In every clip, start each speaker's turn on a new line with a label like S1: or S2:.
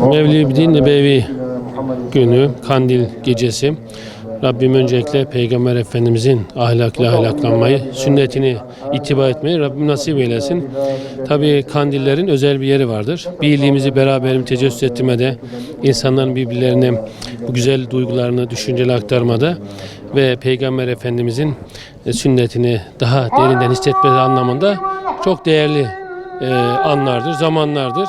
S1: Mevlid-i Nebevi günü, kandil gecesi. Rabbim öncelikle Peygamber Efendimizin ahlakla ahlaklanmayı, sünnetini ittiba etmeyi Rabbim nasip eylesin. Tabi kandillerin özel bir yeri vardır. Birliğimizi, beraberimi tecessüs ettirmede, insanların birbirlerine bu güzel duygularını, düşünceli aktarmada ve Peygamber Efendimizin e, sünnetini daha derinden hissetmesi anlamında çok değerli e, anlardır, zamanlardır.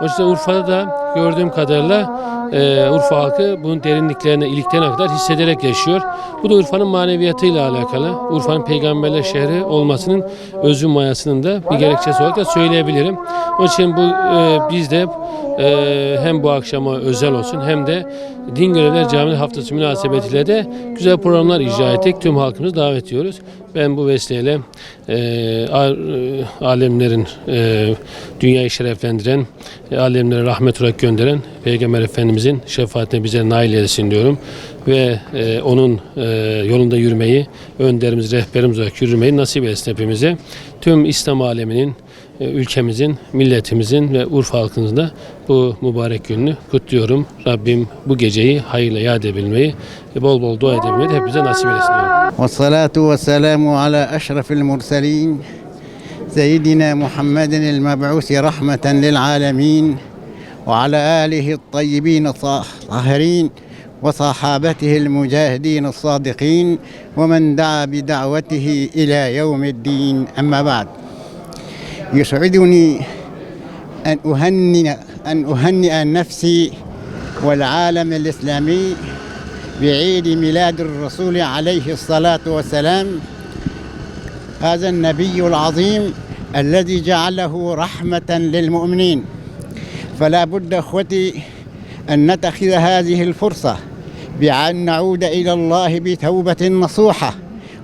S1: O yüzden Urfa'da da gördüğüm kadarıyla e, Urfa halkı bunun derinliklerine, iliklerine kadar hissederek yaşıyor. Bu da Urfa'nın maneviyatıyla alakalı. Urfa'nın peygamberler şehri olmasının özü mayasının da bir gerekçesi olarak da söyleyebilirim. Onun için bu e, biz de e, hem bu akşama özel olsun hem de Din Görevler Camii Haftası münasebetiyle de güzel programlar icra ettik. Tüm halkımızı davet ediyoruz. Ben bu vesileyle e, e, alemlerin e, dünyayı şereflendiren, e, alemlere rahmet olarak gönderen Peygamber Efendimizin şefaatine bize nail eylesin diyorum. Ve e, onun e, yolunda yürümeyi, önderimiz, rehberimiz olarak yürümeyi nasip etsin hepimize. Tüm İslam aleminin, ülkemizin, milletimizin ve Urfa halkının da bu mübarek gününü kutluyorum. Rabbim bu geceyi hayırla yad edebilmeyi, e, bol bol dua edebilmeyi de hepimize nasip eylesin diyorum.
S2: والصلاة والسلام على أشرف المرسلين سيدنا محمد المبعوث رحمة للعالمين وعلى آله الطيبين الطاهرين وصحابته المجاهدين الصادقين ومن دعا بدعوته إلى يوم الدين أما بعد يسعدني أن أهنئ أن أهنئ نفسي والعالم الإسلامي بعيد ميلاد الرسول عليه الصلاة والسلام هذا النبي العظيم الذي جعله رحمة للمؤمنين. فلا بد أخوتي أن نتخذ هذه الفرصة بأن نعود إلى الله بتوبة نصوحة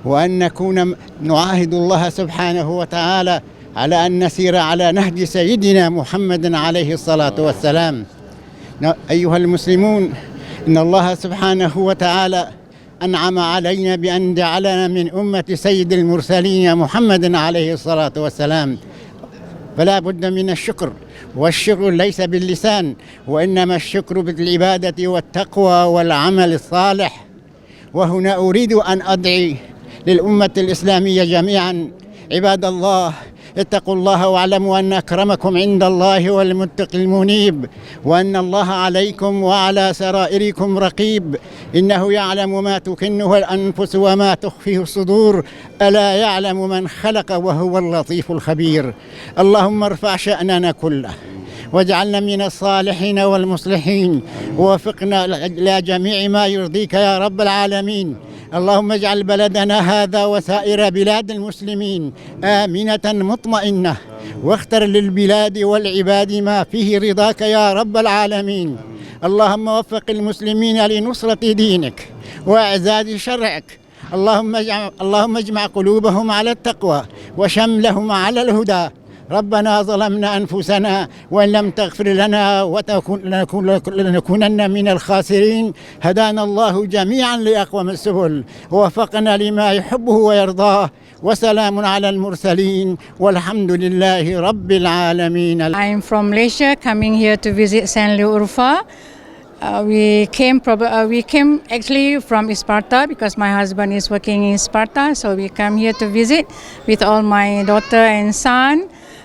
S2: وأن نكون نعاهد الله سبحانه وتعالى على أن نسير على نهج سيدنا محمد عليه الصلاة والسلام. أيها المسلمون إن الله سبحانه وتعالى أنعم علينا بأن جعلنا من أمة سيد المرسلين محمد عليه الصلاة والسلام. فلا بد من الشكر والشكر ليس باللسان وإنما الشكر بالعبادة والتقوى والعمل الصالح. وهنا أريد أن أدعي للأمة الإسلامية جميعا عباد الله اتقوا الله واعلموا أن أكرمكم عند الله والمتقي المنيب وأن الله عليكم وعلى سرائركم رقيب. إنه يعلم ما تكنه الأنفس وما تخفيه الصدور. ألا يعلم من خلق وهو اللطيف الخبير. اللهم ارفع شأننا كله واجعلنا من الصالحين والمصلحين. ووفقنا إلى جميع ما يرضيك يا رب العالمين. اللهم اجعل بلدنا هذا وسائر بلاد المسلمين آمنة مطمئنة واختر للبلاد والعباد ما فيه رضاك يا رب العالمين. اللهم وفق المسلمين لنصرة دينك وإعزاز شرعك. اللهم اجمع, اللهم اجمع قلوبهم على التقوى وشملهم على الهدى. ربنا ظلمنا انفسنا وان لم تغفر لنا وتكون لنكون- لنكونن من الخاسرين هدانا الله جميعا لاقوم السبل ووفقنا لما يحبه ويرضاه وسلام على المرسلين والحمد لله رب العالمين
S3: I'm from Malaysia, coming here to visit San Liu Urfa. Uh, we came uh, we came actually from Sparta because my husband is working in Sparta, so we come here to visit with all my daughter and son.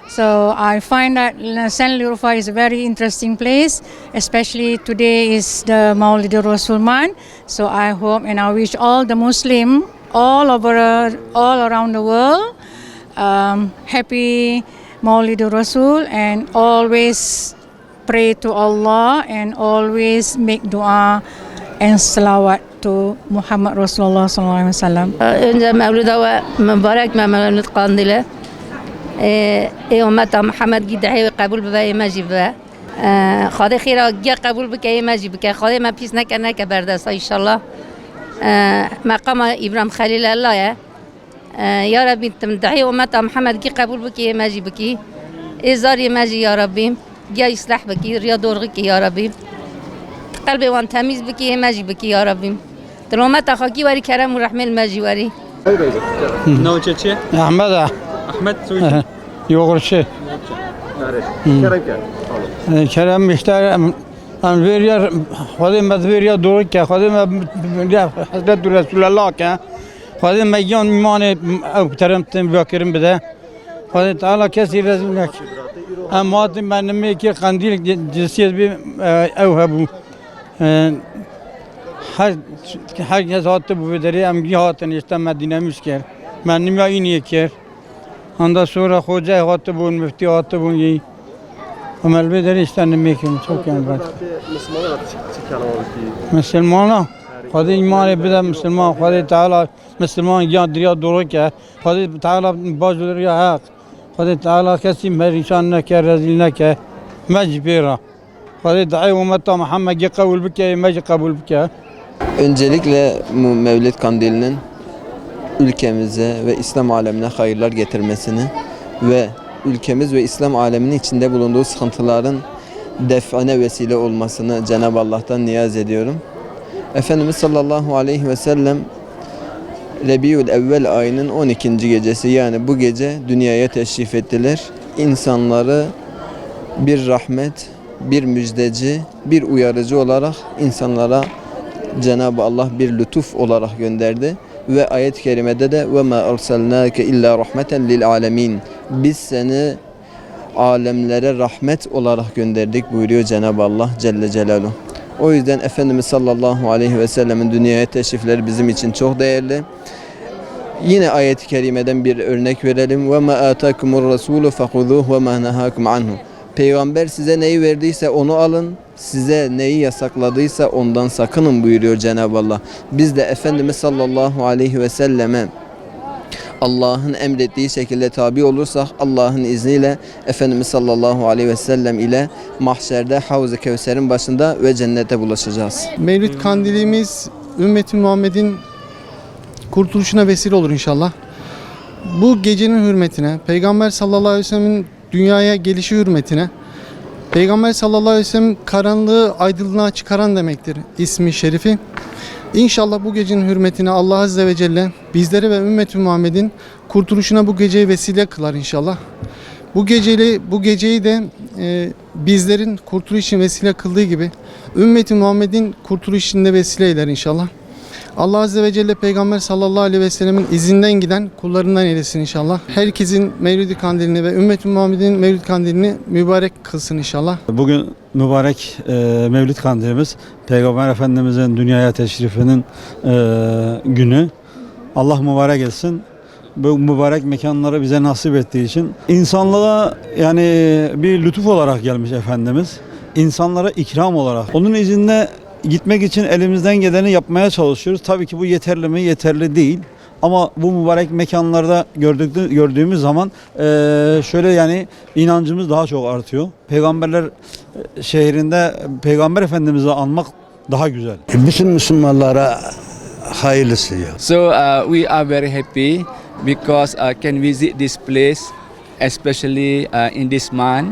S3: So I find that uh, San Liu is a very interesting place, especially today is the Maulid Rasul month. So I hope and I wish all the Muslim all over uh, all around the world um, happy Maulid Rasul and always pray to Allah and always make dua and salawat to Muhammad Rasulullah sallallahu alaihi wasallam.
S4: önce e, ای امت محمد گی دعای قبول ببه مجی ببه خدا خیره گی قبول بکه مجی بکه خدا من پیس نکنه که بردست ایشالله آه، مقام إبراهيم خليل الله يا آه، يا ربي تمدحي أمة محمد كي قبول بكي ماجي بكي إزاري ماجي يا ربي يا يصلح بكي ريا دورغك يا ربي قلبي وان تميز بكي ماجي بكي يا ربي تلومت أخاكي وري كرم ورحمة الماجي وري
S5: نوچه
S6: احمد
S5: Ahmet su Suudi.
S6: Yoğurtçu. Kerem e, Kerem. Kerem Mihtar veriyor, Hadim az veriyor doğru ki, Hadim Hazret Resulullah ki, Hadim meyan imanı teremtin vakirim bide. Hadim Teala kesi rezil mek. Ama hadim benim ki kandil cinsiyet bir e, evhebu. E, her herkes hattı bu bederi, emgi hattın işte Medine'miz ki. Benim ya iyi iniye ki. Ondan sonra hoca hattı bu müfti hattı bu iyi. Amel bederi işte nime kim çok yani ben. Müslümana Hadi iman bide Müslüman Hadi Teala Müslüman ya dirya doğru ki Hadi Teala bazıları ya hak. Hadi Teala kesin perişan neke rezil neke mecbira. Hadi da'i ummeta Muhammed kabul bike mec kabul bike
S7: Öncelikle Mevlid Kandili'nin ülkemize ve İslam alemine hayırlar getirmesini ve ülkemiz ve İslam aleminin içinde bulunduğu sıkıntıların define vesile olmasını Cenab-ı Allah'tan niyaz ediyorum. Efendimiz sallallahu aleyhi ve sellem Rebiül Evvel ayının 12. gecesi yani bu gece dünyaya teşrif ettiler. İnsanları bir rahmet, bir müjdeci, bir uyarıcı olarak insanlara Cenab-ı Allah bir lütuf olarak gönderdi ve ayet-i kerimede de ve ma arsalnake illa rahmeten lil alemin. Biz seni alemlere rahmet olarak gönderdik buyuruyor Cenab-ı Allah Celle Celaluhu. O yüzden Efendimiz sallallahu aleyhi ve sellemin dünyaya teşrifleri bizim için çok değerli. Yine ayet-i kerimeden bir örnek verelim. Ve ma atakumur rasulu fakuzuhu ve ma nahakum anhu. Peygamber size neyi verdiyse onu alın. Size neyi yasakladıysa ondan sakının buyuruyor Cenab-ı Allah. Biz de Efendimiz sallallahu aleyhi ve selleme Allah'ın emrettiği şekilde tabi olursak Allah'ın izniyle Efendimiz sallallahu aleyhi ve sellem ile mahşerde Havz-ı Kevser'in başında ve cennete bulaşacağız.
S8: Mevlid kandilimiz ümmeti Muhammed'in kurtuluşuna vesile olur inşallah. Bu gecenin hürmetine, Peygamber sallallahu aleyhi ve sellemin dünyaya gelişi hürmetine, Peygamber sallallahu aleyhi ve sellem karanlığı aydınlığa çıkaran demektir ismi şerifi. İnşallah bu gecenin hürmetine Allah Azze ve Celle bizleri ve ümmeti Muhammed'in kurtuluşuna bu geceyi vesile kılar inşallah. Bu geceli bu geceyi de e, bizlerin kurtuluş için vesile kıldığı gibi ümmeti Muhammed'in kurtuluş içinde vesile eyler inşallah. Allah Azze ve Celle Peygamber sallallahu aleyhi ve sellemin izinden giden kullarından eylesin inşallah. Herkesin Mevlid-i Kandilini ve ümmeti Muhammed'in Mevlid Kandilini mübarek kılsın inşallah.
S6: Bugün mübarek e, Mevlid Kandilimiz Peygamber Efendimizin dünyaya teşrifinin e, günü. Allah mübarek etsin. Bu mübarek mekanları bize nasip ettiği için insanlığa yani bir lütuf olarak gelmiş Efendimiz. İnsanlara ikram olarak. Onun izinde gitmek için elimizden geleni yapmaya çalışıyoruz. Tabii ki bu yeterli mi? Yeterli değil. Ama bu mübarek mekanlarda gördük, gördüğümüz zaman eee, şöyle yani inancımız daha çok artıyor. Peygamberler e, şehrinde Peygamber Efendimiz'i anmak daha güzel.
S9: Bütün Müslümanlara hayırlısı ya.
S5: So uh, we are very happy because uh, can visit this place, especially uh, in this month,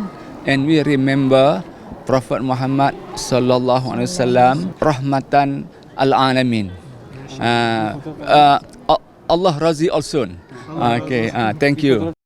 S5: and we remember Prophet Muhammad sallallahu alaihi wasallam rahmatan al alamin. Uh, uh, Allah razi also. Okay, uh, thank you.